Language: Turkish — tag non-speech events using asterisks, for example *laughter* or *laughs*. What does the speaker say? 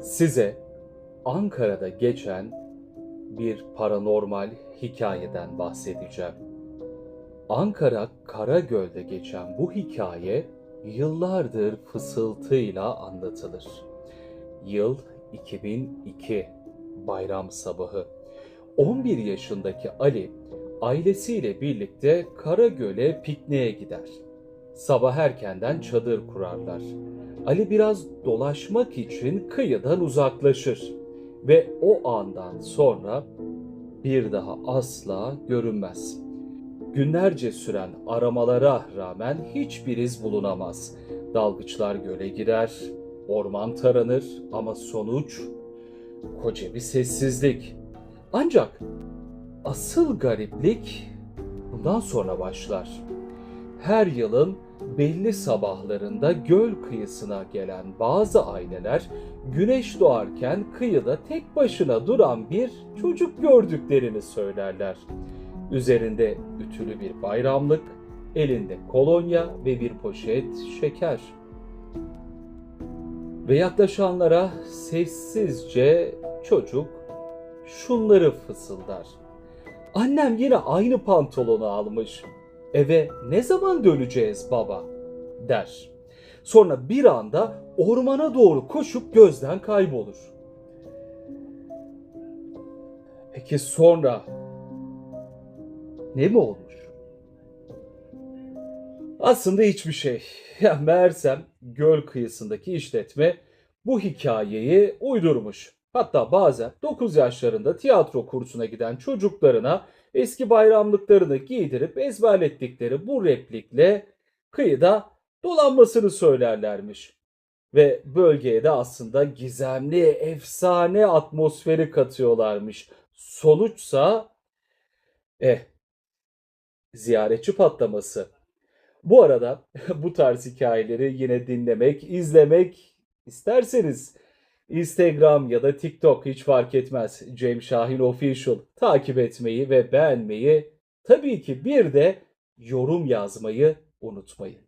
Size Ankara'da geçen bir paranormal hikayeden bahsedeceğim. Ankara Karagöl'de geçen bu hikaye yıllardır fısıltıyla anlatılır. Yıl 2002 bayram sabahı. 11 yaşındaki Ali ailesiyle birlikte Karagöl'e pikniğe gider. Sabah erkenden çadır kurarlar. Ali biraz dolaşmak için kıyıdan uzaklaşır ve o andan sonra bir daha asla görünmez. Günlerce süren aramalara rağmen hiçbir iz bulunamaz. Dalgıçlar göle girer, orman taranır ama sonuç koca bir sessizlik. Ancak asıl gariplik bundan sonra başlar. Her yılın belli sabahlarında göl kıyısına gelen bazı aileler güneş doğarken kıyıda tek başına duran bir çocuk gördüklerini söylerler. Üzerinde ütülü bir bayramlık, elinde kolonya ve bir poşet şeker. Ve yaklaşanlara sessizce çocuk şunları fısıldar. Annem yine aynı pantolonu almış. Eve ne zaman döneceğiz baba? der. Sonra bir anda ormana doğru koşup gözden kaybolur. Peki sonra ne mi olmuş? Aslında hiçbir şey. *laughs* Ya meğersem göl kıyısındaki işletme bu hikayeyi uydurmuş. Hatta bazen 9 yaşlarında tiyatro kursuna giden çocuklarına eski bayramlıklarını giydirip ezberlettikleri bu replikle kıyıda dolanmasını söylerlermiş. Ve bölgeye de aslında gizemli, efsane atmosferi katıyorlarmış. Sonuçsa eh ziyaretçi patlaması. Bu arada *laughs* bu tarz hikayeleri yine dinlemek, izlemek isterseniz Instagram ya da TikTok hiç fark etmez. Cem Şahin Official takip etmeyi ve beğenmeyi tabii ki bir de yorum yazmayı unutmayın.